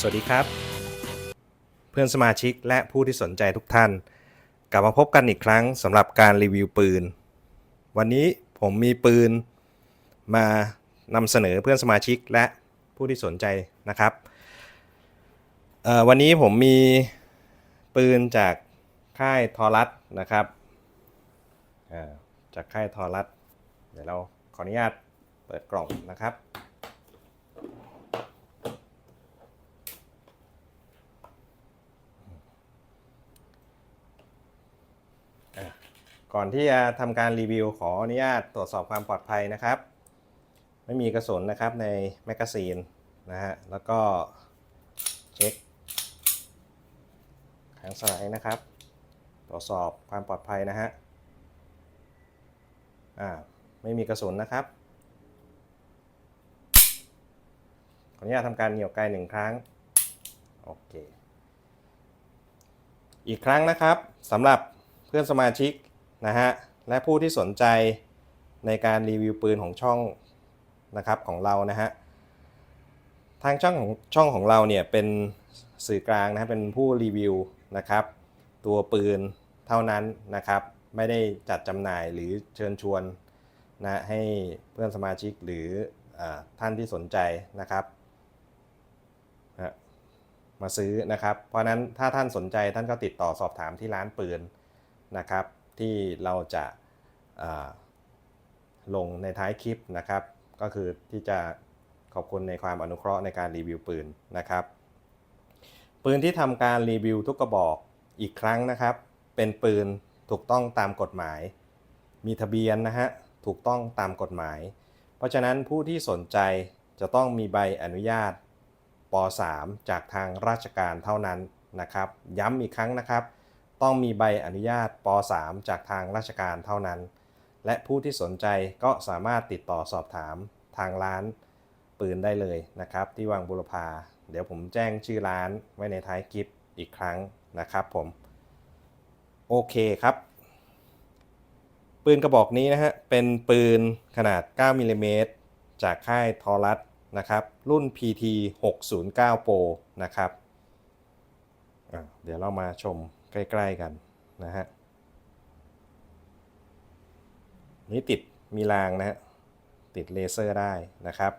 สวัสดีครับ เพื่อนสมาชิกและผู้ที่สนใจทุกท่าน กลับมาพบกันอีกครั้งสำหรับการรีวิวปืน วันนี้ผมมีปืนมานำเสนอเพื่อนสมาชิกและผู้ที่สนใจนะครับ วันนี้ผมมีปืนจากค่ายทอรัสนะครับจากค่ายทอรัสเดี๋ยวเราขออนุญาตเปิดกล่องนะครับ ก่อนที่จะทำการรีวิวขออนุญาตตรวจสอบความปลอดภัยนะครับ ไม่มีกระสุนนะครับในแมกกาซีนนะฮะแล้วก็เช็คหางสไลด์นะครับ ตรวจสอบความปลอดภัยนะฮะอ่าไม่มีกระสุนนะครับขออนุญาตทำการเหนี่ยวไกลหนึ่งครั้งโอเคอีกครั้งนะครับสำหรับเพื่อนสมาชิก นะฮะและผู้ที่สนใจในการรีวิวปืนของช่องนะครับของเรานะฮะทางช่องของช่องของเราเนี่ยเป็นสื่อกลางนะครับเป็นผู้รีวิวนะครับ ตัวปืนเท่านั้นนะครับ ไม่ได้จัดจำหน่ายหรือเชิญชวนนะให้เพื่อนสมาชิกหรืออท่านที่สนใจนะครับมาซื้อนะครับ เพราะนั้นถ้าท่านสนใจท่านก็ติดต่อสอบถามที่ร้านปืนนะครับ ที่เราจะาลงในท้ายคลิปนะครับ ก็คือที่จะขอบคุณในความอนุเคราะห์ในการรีวิวปืนนะครับ ปืนที่ทำการรีวิวทุกกระบอกอีกครั้งนะครับ เป็นปืนถูกต้องตามกฎหมาย มีทะเบียนนะฮะถูกต้องตามกฎหมาย เพราะฉะนั้นผู้ที่สนใจจะต้องมีใบอนุญาตป .3 จากทางราชการเท่านั้นนะครับ ย้ำอีกครั้งนะครับ ต้องมีใบอนุญาตป .3 จากทางราชการเท่านั้น และผู้ที่สนใจก็สามารถติดต่อสอบถามทางร้านปืนได้เลยนะครับ ที่วังบุรพา เดี๋ยวผมแจ้งชื่อร้านไว้ในท้ายคลิปอีกครั้งนะครับผมโอเคครับ ปืนกระบอกนี้นะฮะเป็นปืนขนาด 9มิลลิเมตรจากค่ายทอรัสนะครับ รุ่น PT 609 Pro นะครับ เดี๋ยวเรามาชมใกล้ๆกันนะฮะนี่ติดมีรางนะฮะติดเลเซอร์ได้นะครับ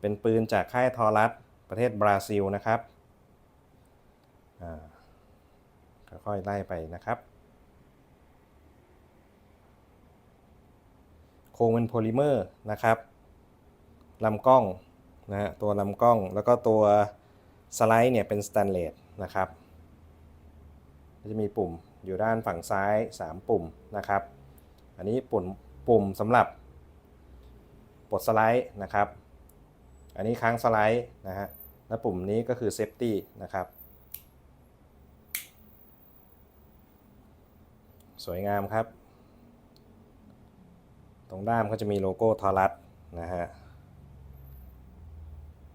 เป็นปืนจากค่ายทอรัสประเทศบราซิลนะครับค่อยๆไล่ไปนะครับ โครงเป็นโพลิเมอร์นะครับลำกล้องนะฮะตัวลำกล้องแล้วก็ตัวสไลด์เนี่ยเป็นสแตนเลสนะครับ จะมีปุ่มอยู่ด้านฝั่งซ้าย 3 ปุ่มนะครับ อันนี้ปุ่มปุ่มสำหรับปลดสไลด์นะครับ อันนี้ค้างสไลด์นะฮะ และปุ่มนี้ก็คือเซฟตี้นะครับ สวยงามครับ ตรงด้ามก็จะมีโลโก้ทอรัสนะฮะ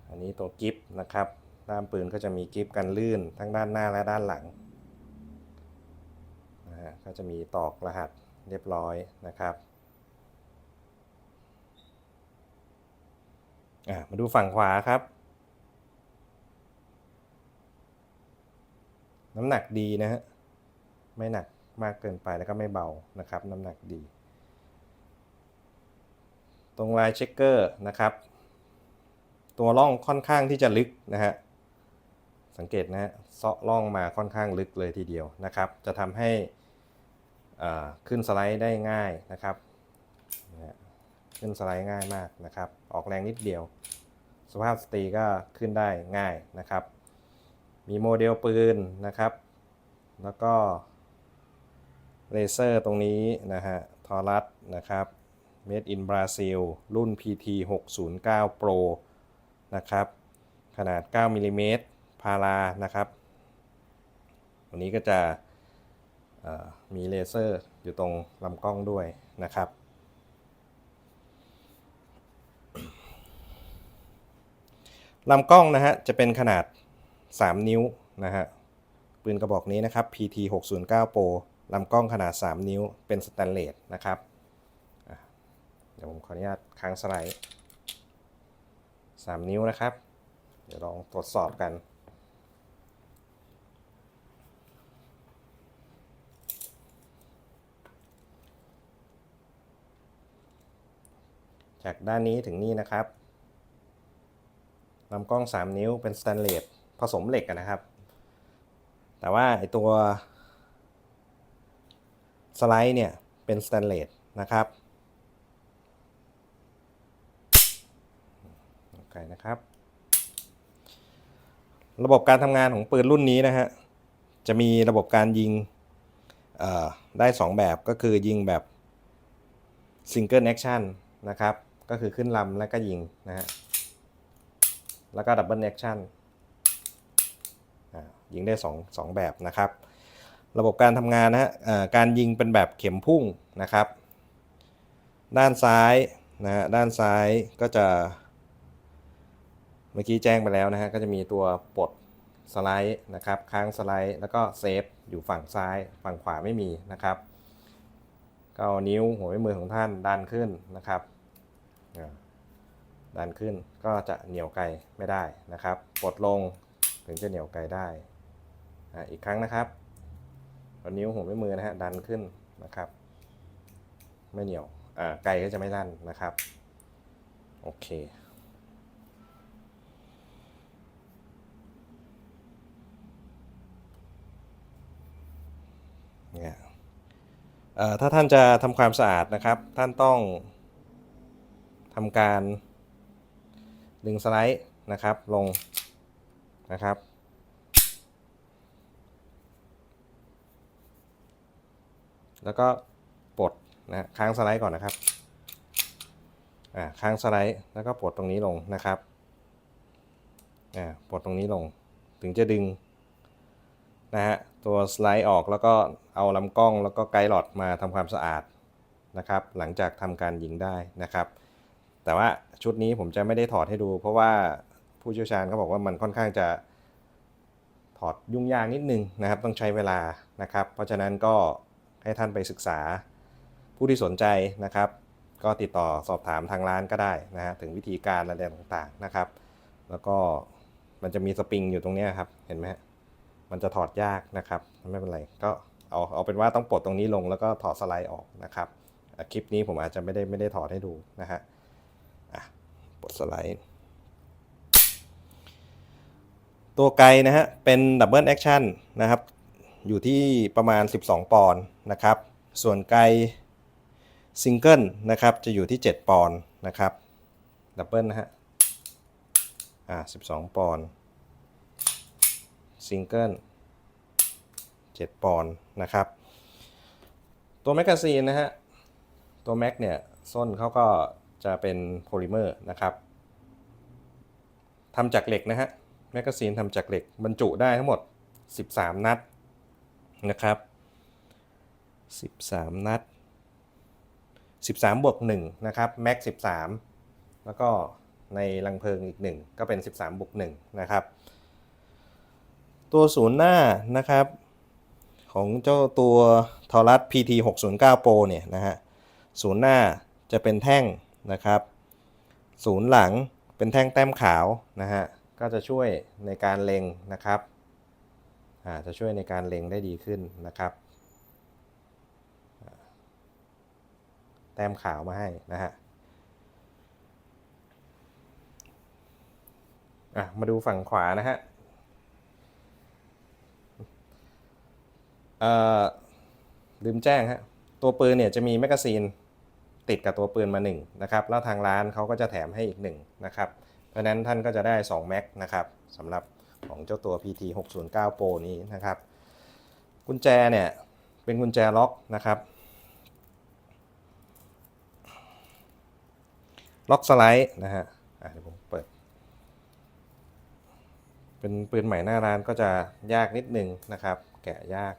อันนี้ตัวกิฟนะครับ ด้ามปืนก็จะมีกิฟกันลื่นทั้งด้านหน้าและด้านหลัง ก็จะมีตอกรหัสเรียบร้อยนะครับมาดูฝั่งขวาครับ น้ำหนักดีนะฮะไม่หนักมากเกินไปแล้วก็ไม่เบานะครับ น้ำหนักดี ตรงลายเช็คเกอร์นะครับ ตัวร่องค่อนข้างที่จะลึกนะฮะสังเกตนะฮะเซาะร่องมาค่อนข้างลึกเลยทีเดียวนะครับ จะทำให้ ขึ้นสไลด์ได้ง่ายนะครับขึ้นสไลด์ง่ายมากนะครับ ออกแรงนิดเดียว สภาพสตรีก็ขึ้นได้ง่ายนะครับ มีโมเดลปืนนะครับ แล้วก็เลเซอร์ตรงนี้นะฮะทอรัสนะครับ Made in Brazil รุ่น PT 609 Pro นะครับ ขนาด 9มิลลิเมตรพารานะครับ วันนี้ก็จะ มีเลเซอร์อยู่ตรงลำกล้องด้วยนะครับ ลำกล้องนะฮะจะเป็นขนาด 3 นิ้วนะฮะปืนกระบอกนี้นะครับ PT 609 Pro ลำกล้องขนาด 3 นิ้วเป็นสแตนเลสนะครับ เดี๋ยวผมขออนุญาตค้างสไลด์ 3 นิ้วนะครับ เดี๋ยวลองตรวจสอบกัน จากด้านนี้ถึงนี่นะครับลำกล้อง 3 นิ้วเป็นสแตนเลสผสมเหล็กนะครับ แต่ว่าไอตัวสไลด์เนี่ยเป็นสแตนเลสนะครับโอเคนะครับ ระบบการทำงานของปืนรุ่นนี้นะฮะ จะมีระบบการยิงได้ 2 แบบก็คือยิงแบบ Single Action นะครับ ก็คือขึ้นลำแล้วก็ยิงนะฮะแล้วก็ Double Action อ่ายิงได้2 2แบบนะครับ ระบบการทำงานนะฮะการยิงเป็นแบบเข็มพุ่งนะครับ ด้านซ้ายนะฮะด้านซ้ายก็จะ เมื่อกี้แจ้งไปแล้วนะฮะก็จะมีตัวปลดสไลด์นะครับค้างสไลด์แล้วก็เซฟอยู่ฝั่งซ้าย ฝั่งขวาไม่มีนะครับก็นิ้วหัวแม่มือของท่านดันขึ้นนะครับ ดันขึ้นก็จะเหนียวไกลไม่ได้นะครับปลดลงถึงจะเหนียวไกลได้อีกครั้งนะครับเอานิ้วหัวแม่มือนะฮะดันขึ้นนะครับ ไม่เหนียวไกลก็จะไม่ลั่นนะครับ โอเคเนี่ยถ้าท่านจะทำความสะอาดนะครับ ท่านต้อง ทำการดึงสไลด์นะครับลงนะครับ แล้วก็ปลดนะค้างสไลด์ก่อนนะครับอ่าค้างสไลด์แล้วก็ปลดตรงนี้ลงนะครับอ่าปลดตรงนี้ลงถึงจะดึงนะฮะตัวสไลด์ออกแล้วก็เอาลำกล้องแล้วก็ไกด์หลอดมาทำความสะอาดนะครับ หลังจากทำการยิงได้นะครับ แต่ว่าชุดนี้ผมจะไม่ได้ถอดให้ดู เพราะว่าผู้เชี่ยวชาญเขาบอกว่ามันค่อนข้างจะถอดยุ่งยากนิดนึงนะครับ ต้องใช้เวลานะครับ เพราะฉะนั้นก็ให้ท่านไปศึกษาผู้ที่สนใจนะครับ ก็ติดต่อสอบถามทางร้านก็ได้นะฮะถึงวิธีการอะไรต่างๆนะครับ แล้วก็มันจะมีสปริงอยู่ตรงนี้ครับเห็นไหมฮะมันจะถอดยากนะครับไม่เป็นไรก็เอาเอาเป็นว่าต้องปลดตรงนี้ลงแล้วก็ถอดสไลด์ออกนะครับคลิปนี้ผมอาจจะไม่ได้ไม่ได้ถอดให้ดูนะฮะ ปดสไลด์ตัวไกลนะฮะเป็นดับเบิลแอคชั่นนะครับ อยู่ที่ประมาณ 12 ปอนด์นะครับ ส่วนไกลซิงเกิลนะครับ จะอยู่ที่ 7 ปอนด์นะครับดับเบิลนะฮะอ่า12 ปอนด์ซิงเกิล7 ปอนด์นะครับ ตัวแมกกาซีนนะฮะ ตัวแม็กเนี่ย ส้นเขาก็ จะเป็นโพลิเมอร์นะครับทำจากเหล็กนะฮะแมกกาซีนทำจากเหล็กบรรจุได้ทั้งหมด 13 นัดนะครับ 13 นัด 13 บวก 1 นะครับ แม็ก 13 แล้วก็ในรังเพลิงอีก 1 ก็เป็น 13 บวก 1 นะครับ ตัวศูนย์หน้านะครับ ของเจ้าตัวทอรัส PT 609 Pro เนี่ยนะฮะ ศูนย์หน้าจะเป็นแท่ง นะครับ ศูนย์หลังเป็นแท่งแต้มขาวนะฮะก็จะช่วยในการเล็งนะครับจะช่วยในการเล็งได้ดีขึ้นนะครับ แต้มขาวมาให้นะฮะอะมาดูฝั่งขวานะฮะเอ่อลืมแจ้งฮะตัวปืนเนี่ยจะมีแมกกาซีน ติดกับตัวปืนมา1นะครับแล้วทางร้านเขาก็จะแถมให้อีก1นะครับเพราะฉะนั้นท่านก็จะได้2แม็กนะครับสำหรับของเจ้าตัว PT 609 Pro นี้นะครับ กุญแจเนี่ยเป็นกุญแจล็อกนะครับ ล็อกสไลด์นะฮะอะเดี๋ยวผมเปิด เป็นปืนใหม่หน้าร้านก็จะยากนิดนึงนะครับ แกะยาก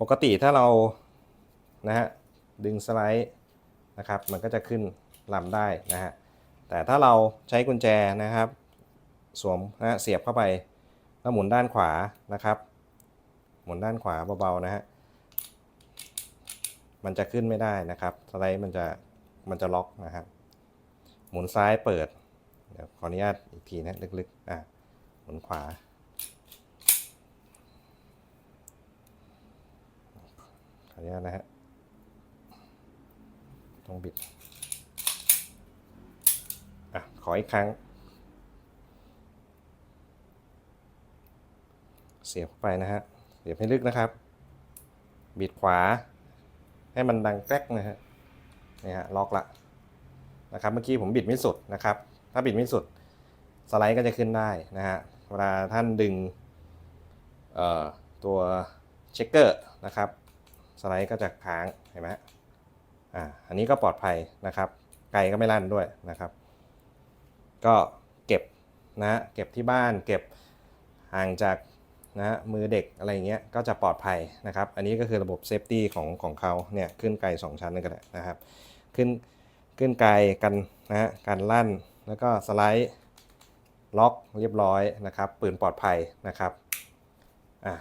ปกติถ้าเรานะฮะดึงสไลด์นะครับ มันก็จะขึ้นลำได้นะฮะแต่ถ้าเราใช้กุญแจนะครับ สวมนะฮะเสียบเข้าไปแล้วหมุนด้านขวานะครับ หมุนด้านขวาเบาๆนะฮะมันจะขึ้นไม่ได้นะครับสไลด์มันจะมันจะล็อกนะครับหมุนซ้ายเปิดเดี๋ยวขออนุญาตอีกทีนะลึกๆอะหมุนขวา ข ออนุญาตนะฮะต้องบิด อะ ขออีกครั้ง เสียบเข้าไปนะฮะ เสียบให้ลึกนะครับ บิดขวา ให้มันดังแกรกนะฮะ นี่ฮะ ล็อกละ นะครับ เมื่อกี้ผมบิดไม่สุดนะครับ ถ้าบิดไม่สุด สไลด์ก็จะขึ้นได้นะฮะ เวลาท่านดึงตัวเช็คเกอร์นะครับ สไลด์ก็จะค้างเห็นไหมอ่าอันนี้ก็ปลอดภัยนะครับไกลก็ไม่ลั่นด้วยนะครับ ก็เก็บนะเก็บที่บ้านเก็บห่างจากนะมือเด็กอะไรเงี้ยก็จะปลอดภัยนะครับ อันนี้ก็คือระบบเซฟตี้ของของเขาเนี่ยขึ้นไกล 2 ชั้นนั่นก็ได้นะครับ ขึ้นขึ้นไกลกันนะฮะการลั่นแล้วก็สไลด์ล็อกเรียบร้อยนะครับ ปืนปลอดภัยนะครับอะ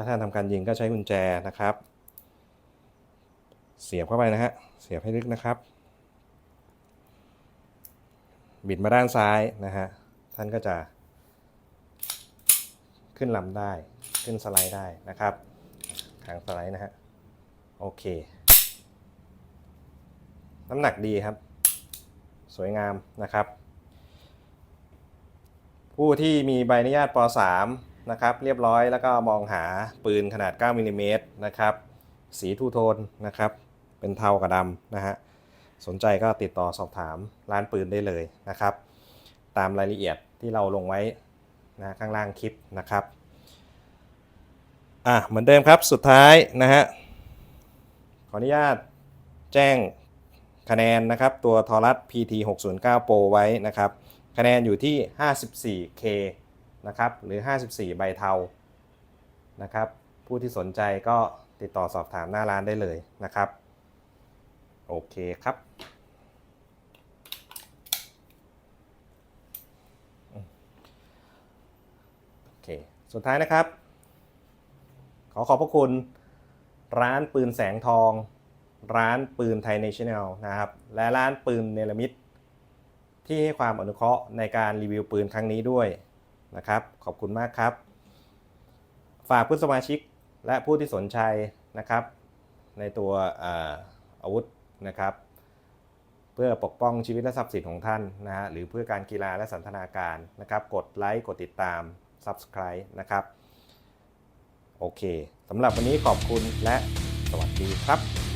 ถ้าท่านทำการยิงก็ใช้กุญแจนะครับ เสียบเข้าไปนะฮะ เสียบให้ลึกนะครับ บิดมาด้านซ้ายนะฮะ ท่านก็จะ ขึ้นลำได้ ขึ้นสไลด์ได้นะครับทางสไลด์นะฮะ โอเค น้ำหนักดีครับ สวยงามนะครับ ผู้ที่มีใบอนุญาตป .3 นะครับเรียบร้อยแล้วก็มองหาปืนขนาด 9มิลลิเมตรนะครับสีทูโทนนะครับเป็นเทากับดำนะฮะสนใจก็ติดต่อสอบถามร้านปืนได้เลยนะครับ ตามรายละเอียดที่เราลงไว้นะข้างล่างคลิปนะครับอะเหมือนเดิมครับสุดท้ายนะฮะขออนุญาตแจ้งคะแนนนะครับตัวทอรัส PT 609 Pro ไว้นะครับ คะแนนอยู่ที่ 54K นะครับหรือ 54 ใบเทานะครับผู้ที่สนใจก็ติดต่อสอบถามหน้าร้านได้เลยนะครับ โอเคครับโอเคสุดท้ายนะครับ ขอขอบพระคุณร้านปืนแสงทอง ร้านปืนไทยเนชั่นแนลนะครับ และร้านปืนเนลมิตที่ให้ความอนุเคราะห์ในการรีวิวปืนครั้งนี้ด้วย นะครับ ขอบคุณมากครับ ฝากผู้สมาชิกและผู้ที่สนใจนะครับ ในตัวอาอาวุธนะครับ เพื่อปกป้องชีวิตและทรัพย์สินของท่านนะฮะหรือเพื่อการกีฬาและสันทนาการนะครับ กดไลค์กดติดตาม Subscribe นะครับ โอเคสำหรับวันนี้ขอบคุณและสวัสดีครับ